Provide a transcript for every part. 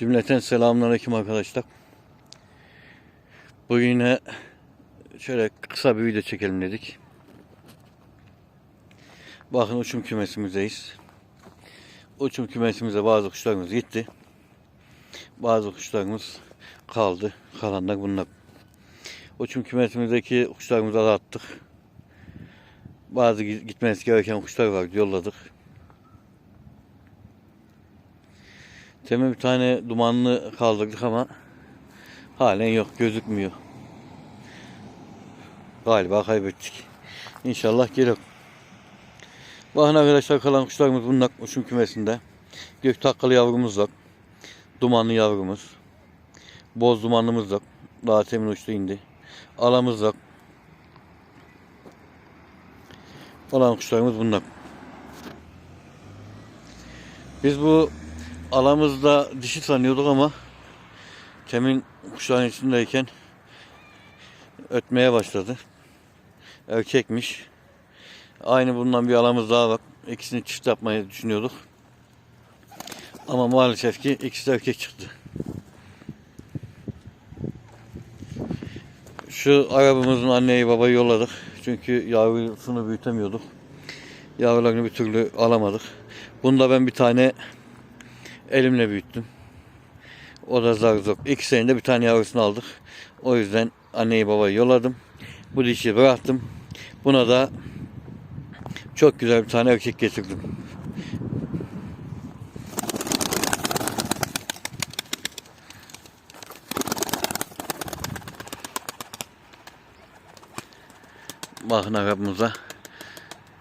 Cümleten selamünaleyküm arkadaşlar. Bugün yine şöyle kısa bir video çekelim dedik. Bakın uçum kümesimizdeyiz. Uçum kümesimizde bazı kuşlarımız gitti. Bazı kuşlarımız kaldı. Kalanlar bunlar. Uçum kümesimizdeki kuşlarımızı da attık. Bazı gitmesi gereken kuşlar var yolladık. Temin bir tane dumanlı kaldırdık ama halen yok gözükmüyor. Galiba kaybettik. İnşallah gelir. Bakın arkadaşlar kalan kuşlarımız bunlar uçum kümesinde. Gök takkalı yavrumuz var. Dumanlı yavrumuz. Boz dumanlımız var. Daha temin uçtu indi. Alamız var. Kalan kuşlarımız bunlar. Biz bu alamızda dişi sanıyorduk ama temin kuşların içindeyken ötmeye başladı. Erkekmiş. Aynı bundan bir alamız daha var. İkisini çift yapmayı düşünüyorduk. Ama maalesef ki ikisi de erkek çıktı. Şu arabamızın anneyi babayı yolladık. Çünkü yavrusunu büyütemiyorduk. Yavrularını bir türlü alamadık. Bunda ben bir tane elimle büyüttüm. O da zar zor. İki senede bir tane yavrusunu aldık. O yüzden anneyi babayı yolladım. Bu dişi bıraktım. Buna da çok güzel bir tane erkek getirdim. Bakın arabamıza.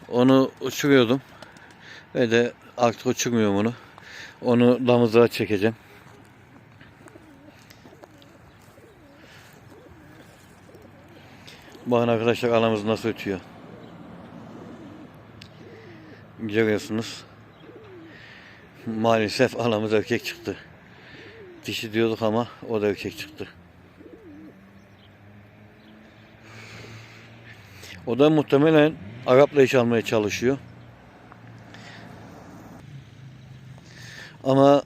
Onu uçuruyordum. Ve de artık uçurmuyorum onu. Onu damızlığa çekeceğim. Bakın arkadaşlar anamız nasıl ötüyor. Görüyorsunuz. Maalesef anamız erkek çıktı. Dişi diyorduk ama o da erkek çıktı. O da muhtemelen Arap'la iş almaya çalışıyor. Ama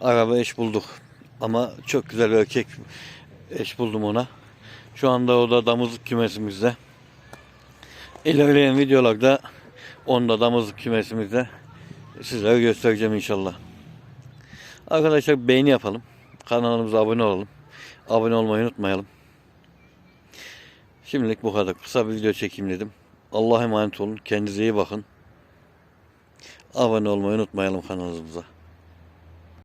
araba eş bulduk. Ama çok güzel bir erkek eş buldum ona. Şu anda o da damızlık kümesimizde. İlerleyen videolarda onu da damızlık kümesimizde sizlere göstereceğim inşallah. Arkadaşlar beğeni yapalım. Kanalımıza abone olalım. Abone olmayı unutmayalım. Şimdilik bu kadar. Kısa bir video çekeyim dedim. Allah'a emanet olun. Kendinize iyi bakın. Abone olmayı unutmayalım kanalımıza.